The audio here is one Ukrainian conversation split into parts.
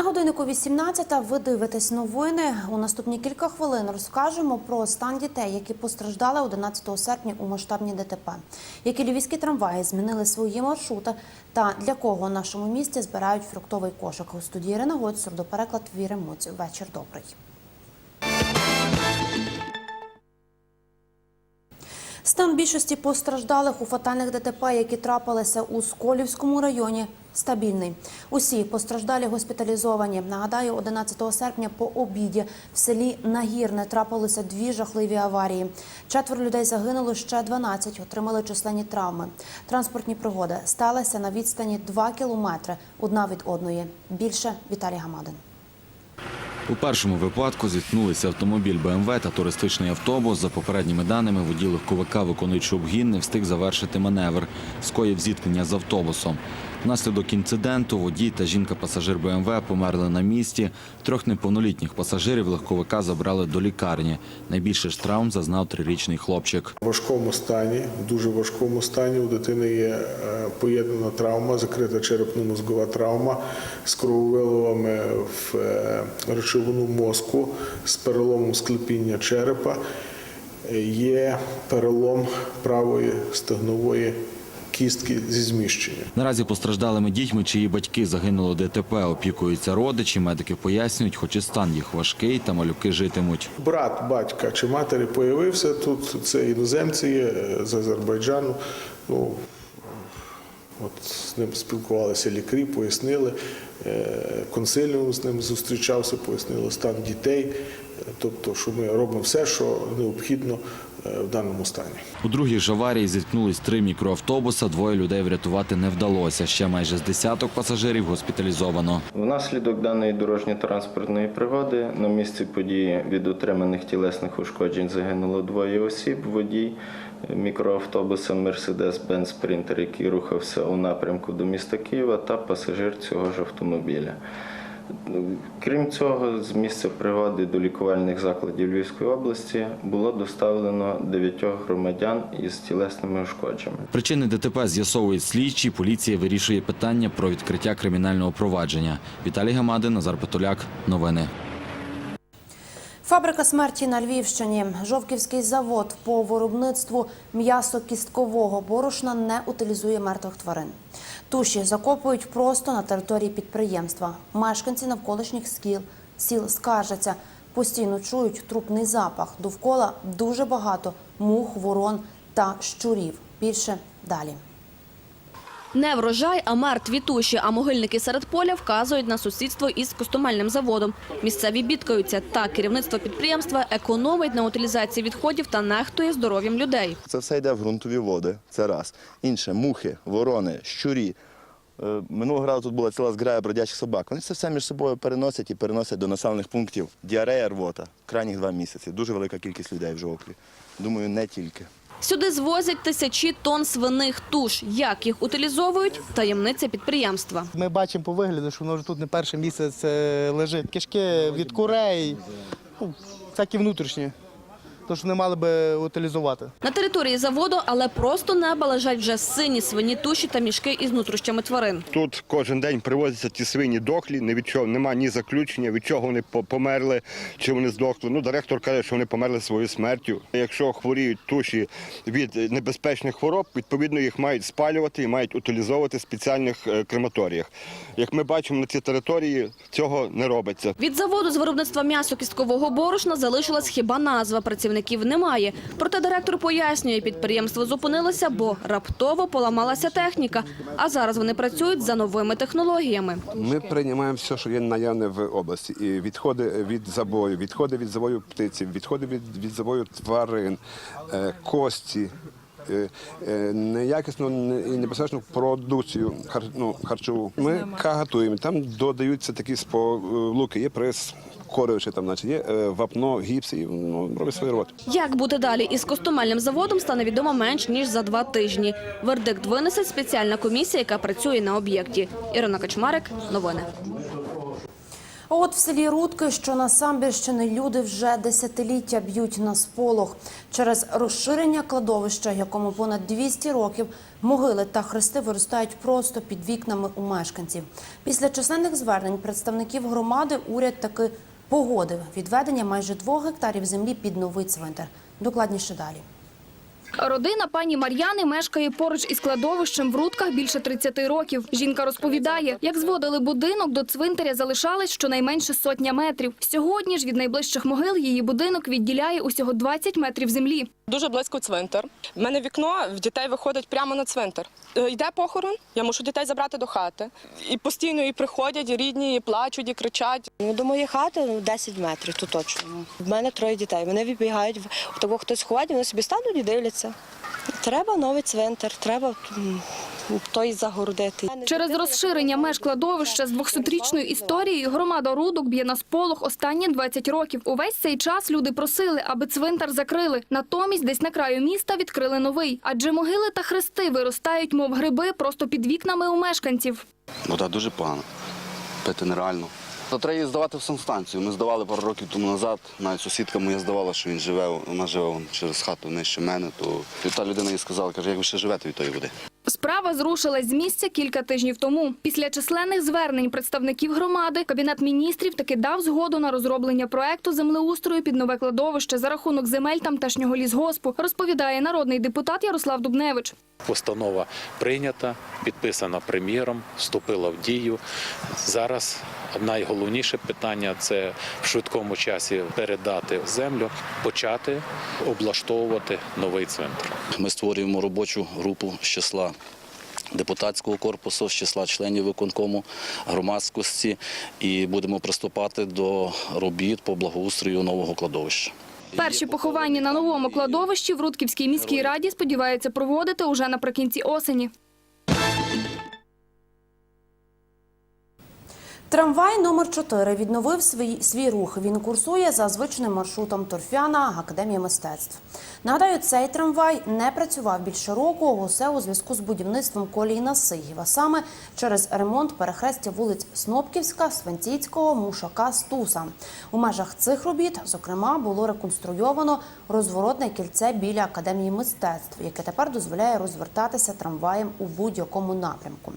На годиннику 18 ви дивитесь новини. У наступні кілька хвилин розкажемо про стан дітей, які постраждали 11 серпня у масштабній ДТП. Які львівські трамваї змінили свої маршрути та для кого у нашому місті збирають фруктовий кошик. У студії Ірина Гоць, сурдопереклад Віри Моцю. Вечір добрий. Стан більшості постраждалих у фатальних ДТП, які трапилися у Сколівському районі, стабільний. Усі постраждалі госпіталізовані. Нагадаю, 11 серпня по обіді в селі Нагірне трапилися дві жахливі аварії. Четверо людей загинуло, ще 12 отримали численні травми. Транспортні пригоди сталися на відстані 2 кілометри одна від одної. Більше Віталій Гамадин. У першому випадку зіткнулися автомобіль БМВ та туристичний автобус. За попередніми даними, водій легковика, виконуючи обгін, не встиг завершити маневр. Скоїв зіткнення з автобусом. Внаслідок інциденту водій та жінка-пасажир БМВ померли на місці. Трьох неповнолітніх пасажирів легковика забрали до лікарні. Найбільше ж травм зазнав трирічний хлопчик. В важкому стані, в дуже важкому стані у дитини є е, поєднана травма, закрита черепно-мозгова травма з крововиливами в е, речовину мозку, з переломом склепіння черепа. Є перелом правої стегнової кістки зі зміщенням. Наразі постраждалими дітьми, чиї батьки загинули ДТП, опікуються родичі. Медики пояснюють, хоч і стан їх важкий, та малюки житимуть. Брат батька чи матері появився тут. Це іноземці є е, з Азербайджану. Ну, от з ним спілкувалися лікарі, пояснили. е, Консиліум з ним зустрічався, пояснили стан дітей. Е, Тобто, що ми робимо все, що необхідно в даному стані. У другій ж аварії зіткнулись три мікроавтобуса. Двоє людей врятувати не вдалося. Ще майже з десяток пасажирів госпіталізовано. Внаслідок даної дорожньо-транспортної пригоди на місці події від отриманих тілесних ушкоджень загинуло двоє осіб. Водій мікроавтобуса Mercedes-Benz Sprinter, який рухався у напрямку до міста Києва, та пасажир цього ж автомобіля. Крім цього, з місця приводи до лікувальних закладів Львівської області було доставлено дев'ятьох громадян із тілесними ушкодженнями. Причини ДТП з'ясовують слідчі. Поліція вирішує питання про відкриття кримінального провадження. Віталій Гамадин, Назар Петуляк. Новини. Фабрика смерті на Львівщині. Жовківський завод по виробництву м'ясо-кісткового борошна не утилізує мертвих тварин. Туші закопують просто на території підприємства. Мешканці навколишніх скіл, сіл скаржаться, постійно чують трупний запах. Довкола дуже багато мух, ворон та щурів. Більше далі. Не врожай, а мертві туші. А могильники серед поля вказують на сусідство із костомельним заводом. Місцеві бідкаються. Так, керівництво підприємства економить на утилізації відходів та нехтує здоров'ям людей. Це все йде в ґрунтові води. Це раз. Інше мухи, ворони, щурі. Е, Минулого разу тут була ціла зграя бродячих собак. Вони це все між собою переносять і переносять до населених пунктів. Діарея рвота. Крайніх два місяці. Дуже велика кількість людей в жовтві. Думаю, не тільки. Сюди звозять тисячі тонн свиних туш. Як їх утилізовують – таємниця підприємства. Ми бачимо по вигляду, що воно тут не перший місяць лежить. Кишки від курей, ну, всякі внутрішні, то що не мали би утилізувати. На території заводу, але просто неба лежать вже сині свині туші та мішки із нутрощами тварин. Тут кожен день привозяться ті свині дохлі, ні від чого немає ні заключення, від чого вони померли, чи вони здохли. Ну, директор каже, що вони померли своєю смертю. Якщо хворіють туші від небезпечних хвороб, відповідно їх мають спалювати і мають утилізовувати в спеціальних е, крематоріях. Як ми бачимо на цій території, цього не робиться. Від заводу з виробництва м'ясо-кісткового борошна залишилась хіба назва. Працівників немає. Проте директор пояснює, підприємство зупинилося, бо раптово поламалася техніка. А зараз вони працюють за новими технологіями. Ми приймаємо все, що є наявне в області. І відходи від забою, відходи від забою птиці, відходи від, від забою тварин, е, кості. Е, е, Неякісну не- і небезпечну продукцію ну, харчову. Ми кагатуємо, там додаються такі сполуки, є прес, корюючи, там, значить, є е, вапно, гіпс і ну, робить свою роботу. Як бути далі із костомельним заводом, стане відомо менш ніж за два тижні. Вердикт винесе спеціальна комісія, яка працює на об'єкті. Ірина Качмарик, новини. От в селі Рудки, що на Самбірщини, люди вже десятиліття б'ють на сполох. Через розширення кладовища, якому понад 200 років, могили та хрести виростають просто під вікнами у мешканців. Після численних звернень представників громади уряд таки погодив відведення майже двох гектарів землі під новий цвинтар. Докладніше далі. Родина пані Мар'яни мешкає поруч із кладовищем в Рудках більше 30 років. Жінка розповідає, як зводили будинок, до цвинтаря залишалось щонайменше сотня метрів. Сьогодні ж від найближчих могил її будинок відділяє усього 20 метрів землі. Дуже близько цвинтар. У мене вікно в дітей виходить прямо на цвинтар. Е, Йде похорон, я мушу дітей забрати до хати. І постійно і приходять, і рідні, і плачуть, і кричать. Ну, до моєї хати ну, 10 метрів, то точно. В мене троє дітей. Вони вибігають, того хтось ходить, вони собі стануть і дивляться. Треба новий цвинтар, треба той загородити. Через розширення меж кладовища з 200-річною історією громада Рудок б'є на сполох останні 20 років. Увесь цей час люди просили, аби цвинтар закрили. Натомість десь на краю міста відкрили новий. Адже могили та хрести виростають, мов гриби, просто під вікнами у мешканців. Вода дуже погана. Пити нереально. То треба її здавати в санстанцію. Ми здавали пару років тому назад. Навіть сусідка моя здавала, що він живе, вона живе через хату нижче мене. То і та людина їй сказала, каже, як ви ще живете від тої води. Справа зрушилась з місця кілька тижнів тому. Після численних звернень представників громади Кабінет міністрів таки дав згоду на розроблення проекту землеустрою під нове кладовище за рахунок земель тамтешнього лісгоспу, розповідає народний депутат Ярослав Дубневич. Постанова прийнята, підписана прем'єром, вступила в дію. Зараз найголовніше питання це в швидкому часі передати землю, почати облаштовувати новий центр. Ми створюємо робочу групу з числа депутатського корпусу, з числа членів виконкому громадськості і будемо приступати до робіт по благоустрою нового кладовища. Перші поховання на новому кладовищі в Рудківській міській раді сподіваються проводити уже наприкінці осені. Трамвай номер 4 відновив свій, свій рух. Він курсує за звичним маршрутом Торфяна Академії мистецтв. Нагадаю, цей трамвай не працював більше року. Усе у зв'язку з будівництвом колії на Сигів, а саме через ремонт перехрестя вулиць Снопківська, Свинціцького, Мушака, Стуса. У межах цих робіт, зокрема, було реконструйовано розворотне кільце біля академії мистецтв, яке тепер дозволяє розвертатися трамваєм у будь-якому напрямку.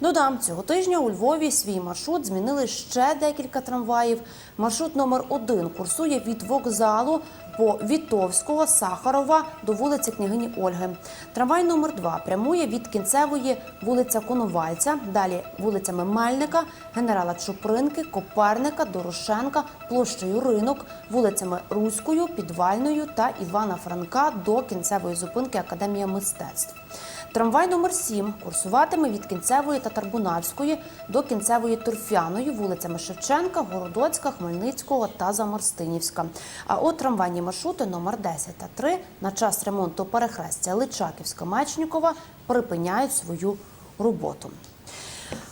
Додам, цього тижня у Львові свій маршрут змінили ще декілька трамваїв. Маршрут номер один курсує від вокзалу по Вітовського, Сахарова до вулиці княгині Ольги. Трамвай номер 2 прямує від кінцевої вулиця Коновальця, далі вулицями Мельника, генерала Чупринки, Коперника, Дорошенка, площею Ринок, вулицями Руською, Підвальною та Івана Франка до кінцевої зупинки Академія мистецтв. Трамвай номер 7 курсуватиме від кінцевої Татарбунарської до кінцевої Торфяної, вулицями Шевченка, Городоцька, Хмельницького та Заморстинівська. А от трамвайні маршрути номер 10 та 3 на час ремонту перехрестя Личаківська Мечнікова припиняють свою роботу.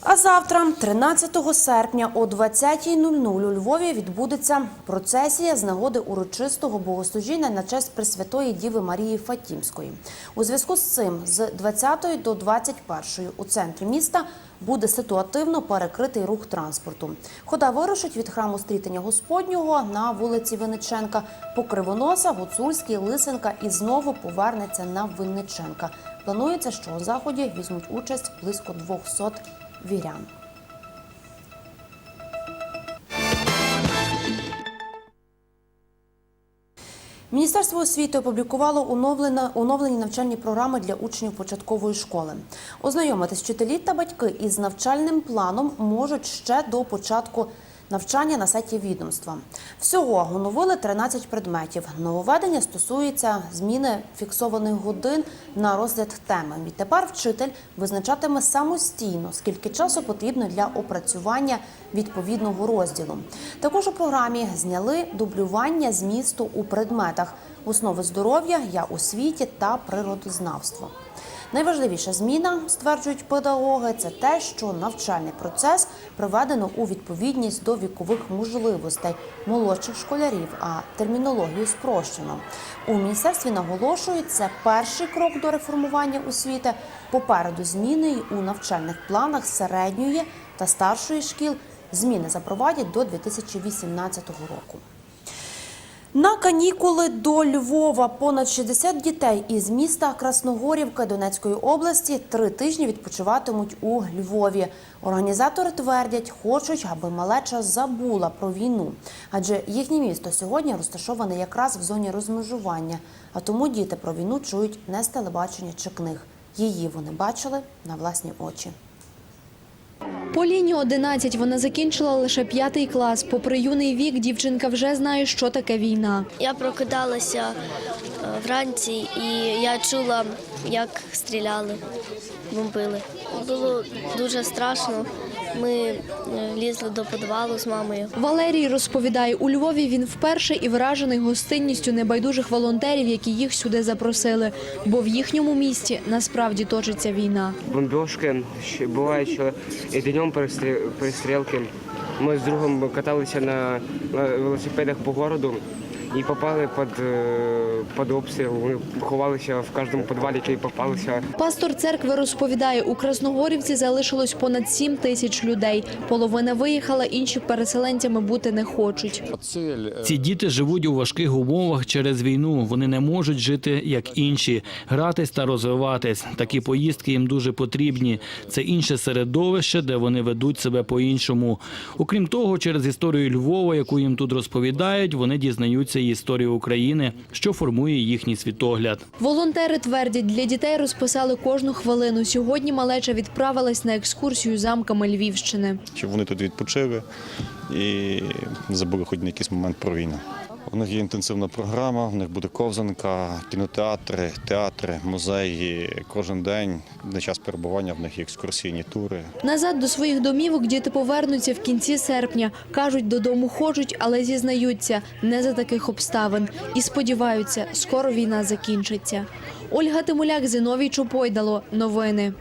А завтра, 13 серпня о 20.00 у Львові відбудеться процесія з нагоди урочистого богослужіння на честь Пресвятої Діви Марії Фатімської. У зв'язку з цим з 20 до 21 у центрі міста буде ситуативно перекритий рух транспорту. Хода вирушить від храму стрітення Господнього на вулиці Винниченка по Кривоноса, Гуцульський, Лисенка і знову повернеться на Винниченка. Планується, що у заході візьмуть участь близько 200 вірян. Міністерство освіти опублікувало оновлені навчальні програми для учнів початкової школи. Ознайомитись вчителі та батьки із навчальним планом можуть ще до початку навчання на сайті відомства. Всього оновили 13 предметів. Нововведення стосується зміни фіксованих годин на розгляд теми. Відтепер вчитель визначатиме самостійно, скільки часу потрібно для опрацювання відповідного розділу. Також у програмі зняли дублювання змісту у предметах основи здоров'я, я у світі та природознавство. Найважливіша зміна, стверджують педагоги, це те, що навчальний процес приведено у відповідність до вікових можливостей молодших школярів, а термінологію спрощено. У міністерстві наголошують, це перший крок до реформування освіти. Попереду зміни й у навчальних планах середньої та старшої шкіл Зміни запровадять до 2018 року. На канікули до Львова понад 60 дітей із міста Красногорівка Донецької області три тижні відпочиватимуть у Львові. Організатори твердять, хочуть, аби малеча забула про війну, адже їхнє місто сьогодні розташоване якраз в зоні розмежування. А тому діти про війну чують не з телебачення чи книг. Її вони бачили на власні очі. Поліні 11, вона закінчила лише п'ятий клас. Попри юний вік, дівчинка вже знає, що таке війна. Я прокидалася е, вранці і я чула, як стріляли, бомбили. Було дуже страшно. Ми е, лізли до підвалу з мамою. Валерій розповідає, у Львові він вперше і вражений гостинністю небайдужих волонтерів, які їх сюди запросили. Бо в їхньому місті насправді точиться війна. бомбежки, ще буває, що і днем перестрілки. Ми з другом каталися на на велосипедах по городу і попали під, е, під обстріл. Ми ховалися в кожному підвалі, який попалися. Пастор церкви розповідає, у Красногорівці залишилось понад 7 тисяч людей. Половина виїхала, інші переселенцями бути не хочуть. Ці діти живуть у важких умовах через війну. Вони не можуть жити як інші, гратись та розвиватись. Такі поїздки їм дуже потрібні. Це інше середовище, де вони ведуть себе по-іншому. Окрім того, через історію Львова, яку їм тут розповідають, вони дізнаються і історію України, що формує їхній світогляд. Волонтери твердять, для дітей розписали кожну хвилину. Сьогодні малеча відправилась на екскурсію замками Львівщини. щоб вони тут відпочили і забули хоч на якийсь момент про війну. У них є інтенсивна програма, у них буде ковзанка, кінотеатри, театри, музеї. Кожен день на час перебування в них є екскурсійні тури. Назад до своїх домівок діти повернуться в кінці серпня. Кажуть, додому хочуть, але зізнаються не за таких обставин і сподіваються, скоро війна закінчиться. Ольга Тимуляк, Зиновій Чупойдало. Новини.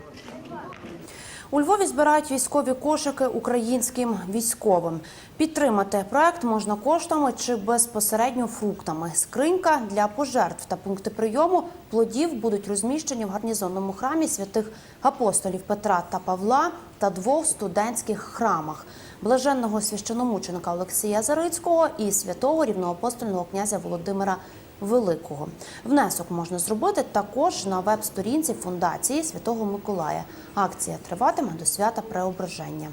У Львові збирають військові кошики українським військовим. Підтримати проект можна коштами чи безпосередньо фруктами. Скринька для пожертв та пункти прийому плодів будуть розміщені в гарнізонному храмі святих апостолів Петра та Павла та двох студентських храмах блаженного священомученика Олексія Зарицького і святого рівноапостольного князя Володимира Великого. Внесок можна зробити також на веб-сторінці фундації Святого Миколая. Акція триватиме до свята Преображення.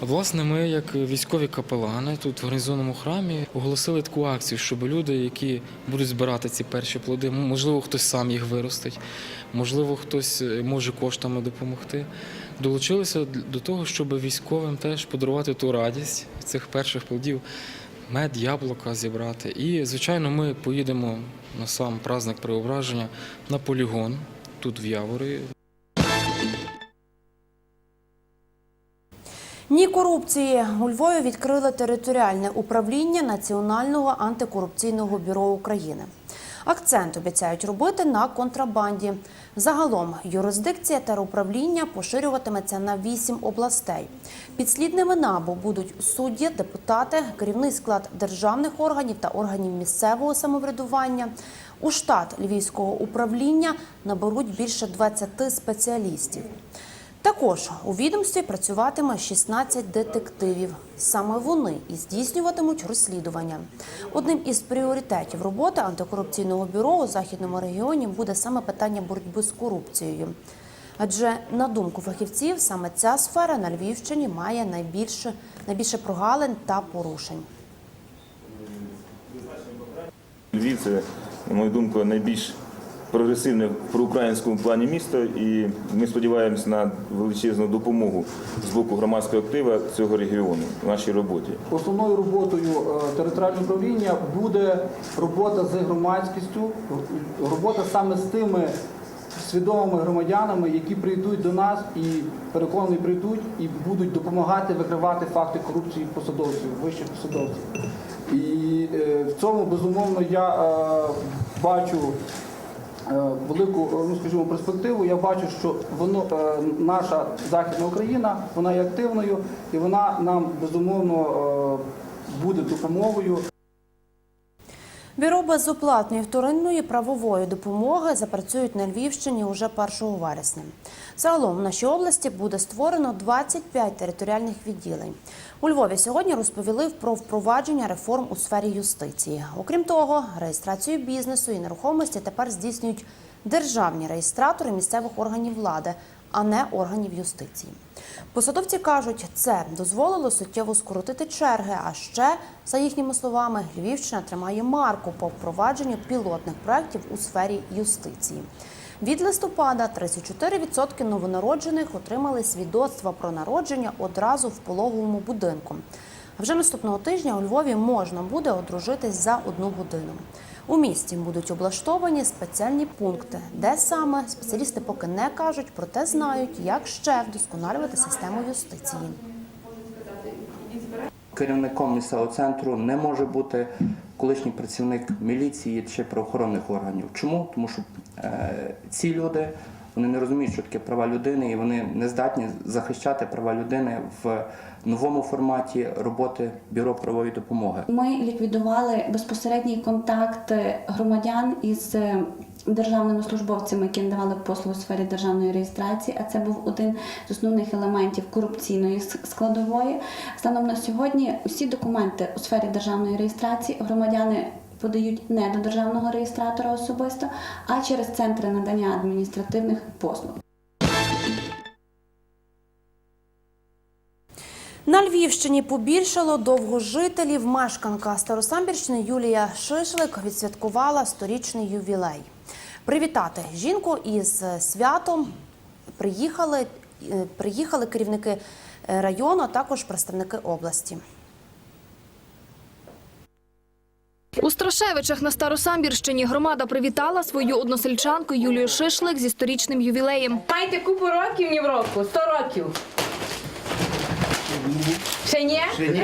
Власне, ми, як військові капелани, тут в гарнізонному храмі оголосили таку акцію, щоб люди, які будуть збирати ці перші плоди, можливо, хтось сам їх виростить, можливо, хтось е, може коштами допомогти. Долучилися до того, щоб військовим теж подарувати ту радість цих перших плодів, мед, яблука зібрати. І, звичайно, ми поїдемо на сам праздник преображення на полігон тут в Яворі. Ні корупції у Львові відкрили територіальне управління Національного антикорупційного бюро України. Акцент обіцяють робити на контрабанді. Загалом юрисдикція теруправління поширюватиметься на вісім областей. Підслідними НАБУ будуть судді, депутати, керівний склад державних органів та органів місцевого самоврядування. У штат львівського управління наберуть більше 20 спеціалістів. Також у відомстві працюватиме 16 детективів. Саме вони і здійснюватимуть розслідування. Одним із пріоритетів роботи антикорупційного бюро у західному регіоні буде саме питання боротьби з корупцією. Адже на думку фахівців, саме ця сфера на Львівщині має найбільше найбільше прогалин та порушень. Львів це, на мою думку, найбільш прогресивне в проукраїнському плані місто, і ми сподіваємося на величезну допомогу з боку громадського актива цього регіону в нашій роботі. Основною роботою е, територіального управління буде робота з громадськістю, робота саме з тими свідомими громадянами, які прийдуть до нас і переконані прийдуть і будуть допомагати викривати факти корупції посадовців, вищих посадовців. І е, в цьому безумовно я е, бачу. Е, Велику, ну скажімо, перспективу. Я бачу, що воно е, наша західна Україна, вона є активною і вона нам безумовно е, буде допомогою. Бюро безоплатної вторинної правової допомоги запрацюють на Львівщині уже 1 вересня. Загалом в нашій області буде створено 25 територіальних відділень. У Львові сьогодні розповіли про впровадження реформ у сфері юстиції. Окрім того, реєстрацію бізнесу і нерухомості тепер здійснюють державні реєстратори місцевих органів влади, а не органів юстиції. Посадовці кажуть, це дозволило суттєво скоротити черги. А ще, за їхніми словами, Львівщина тримає марку по впровадженню пілотних проєктів у сфері юстиції. Від листопада 34% новонароджених отримали свідоцтва про народження одразу в пологовому будинку. А вже наступного тижня у Львові можна буде одружитись за одну годину. У місті будуть облаштовані спеціальні пункти, де саме спеціалісти поки не кажуть, проте знають, як ще вдосконалювати систему юстиції. Керівником місцевого центру не може бути колишній працівник міліції чи правоохоронних органів. Чому? Тому що ці люди вони не розуміють, що таке права людини, і вони не здатні захищати права людини в новому форматі роботи бюро правової допомоги. Ми ліквідували безпосередній контакт громадян із державними службовцями, які надавали послуги у сфері державної реєстрації. А це був один з основних елементів корупційної складової. Станом на сьогодні усі документи у сфері державної реєстрації громадяни. Подають не до державного реєстратора особисто, а через центри надання адміністративних послуг. На Львівщині побільшало довгожителів. Мешканка Старосамбірщини Юлія Шишлик відсвяткувала сторічний ювілей. Привітати жінку із святом приїхали, е, приїхали керівники е, району, а також представники області. У Страшевичах на Старосамбірщині громада привітала свою односельчанку Юлію Шишлик зі сторічним ювілеєм. Маєте купу років ні в року, 100 років. Ще ні? Ще ні.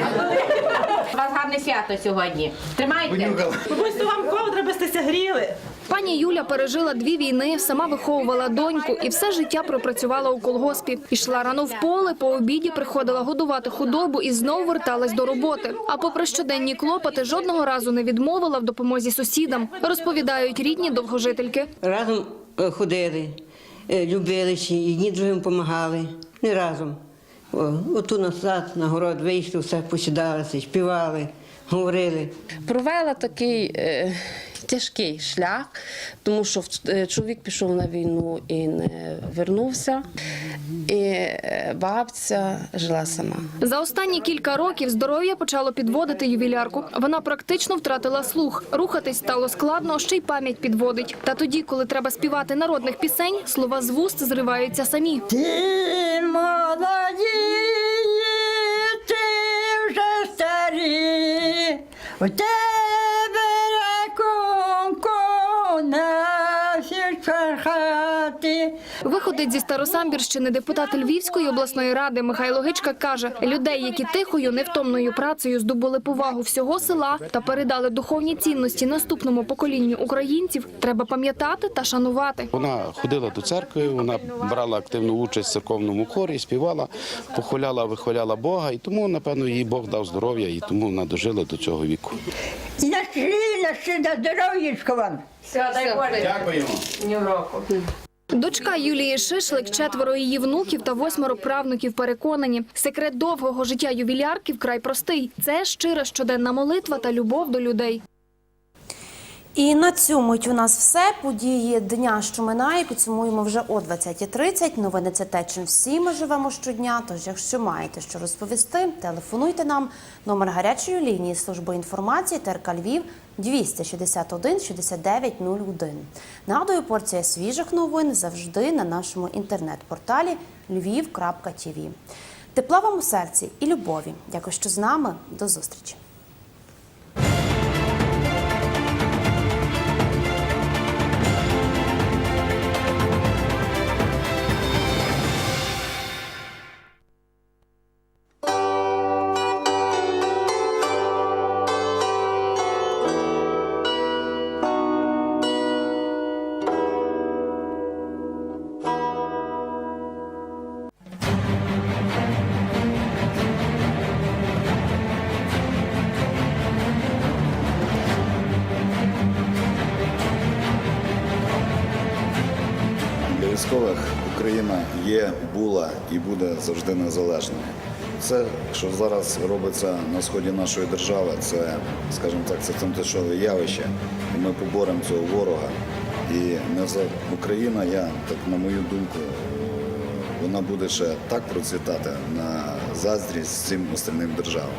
У вас гарне свято сьогодні. Тримайте. Бабусь, то вам ковдра би стися гріли. Пані Юля пережила дві війни, сама виховувала доньку і все життя пропрацювала у колгоспі. Ішла рано в поле, по обіді приходила годувати худобу і знову верталась до роботи. А попри щоденні клопоти, жодного разу не відмовила в допомозі сусідам. Розповідають рідні довгожительки. Разом е, ходили, е, любилися, і одні другим допомагали. Не разом. Оту назад на город вийшли, все посідалися, співали, говорили. Провела такий е, тяжкий шлях, тому що е, чоловік пішов на війну і не вернувся, і е, бабця жила сама. За останні кілька років здоров'я почало підводити ювілярку. Вона практично втратила слух. Рухатись стало складно, ще й пам'ять підводить. Та тоді, коли треба співати народних пісень, слова з вуст зриваються самі. Ти молоді, ти вже старі, Виходить зі Старосамбірщини депутат Львівської обласної ради Михайло Гичка каже, людей, які тихою невтомною працею здобули повагу всього села та передали духовні цінності наступному поколінню українців, треба пам'ятати та шанувати. Вона ходила до церкви, вона брала активну участь в церковному хорі, співала, похваляла, вихваляла Бога, і тому, напевно, їй Бог дав здоров'я, і тому вона дожила до цього віку. На шлі, ще на здоров'ячко вам. Все, дай Боже. Дякуємо. Ні в року. Дочка Юлії Шишлик, четверо її внуків та восьмеро правнуків переконані. Секрет довгого життя ювілярки вкрай простий. Це щира щоденна молитва та любов до людей. І на мить у нас все. Події дня, що минає, підсумуємо вже о 20.30. Новини це те, чим всі ми живемо щодня. Тож, якщо маєте що розповісти, телефонуйте нам. Номер гарячої лінії служби інформації ТРК Львів 261 69 01. Нагадую, порція свіжих новин завжди на нашому інтернет-порталі lviv.tv. Тепла вам у серці і любові. Дякую, що з нами. До зустрічі. Україна є, була і буде завжди незалежною. Це, що зараз робиться на сході нашої держави, це, скажімо так, це тимчасове явище. І ми поборемо цього ворога. І не за Україна, я так на мою думку, вона буде ще так процвітати на заздрість всім остальним державам.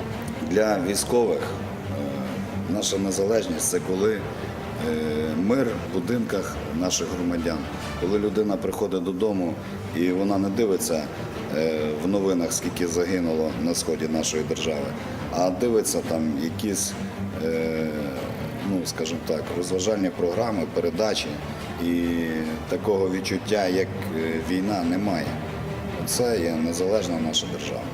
Для військових е, наша незалежність це коли е, мир в будинках наших громадян. Коли людина приходить додому і вона не дивиться е, в новинах, скільки загинуло на сході нашої держави, а дивиться там якісь, е, ну скажімо так, розважальні програми, передачі, і такого відчуття, як е, війна, немає. Це є незалежна наша держава.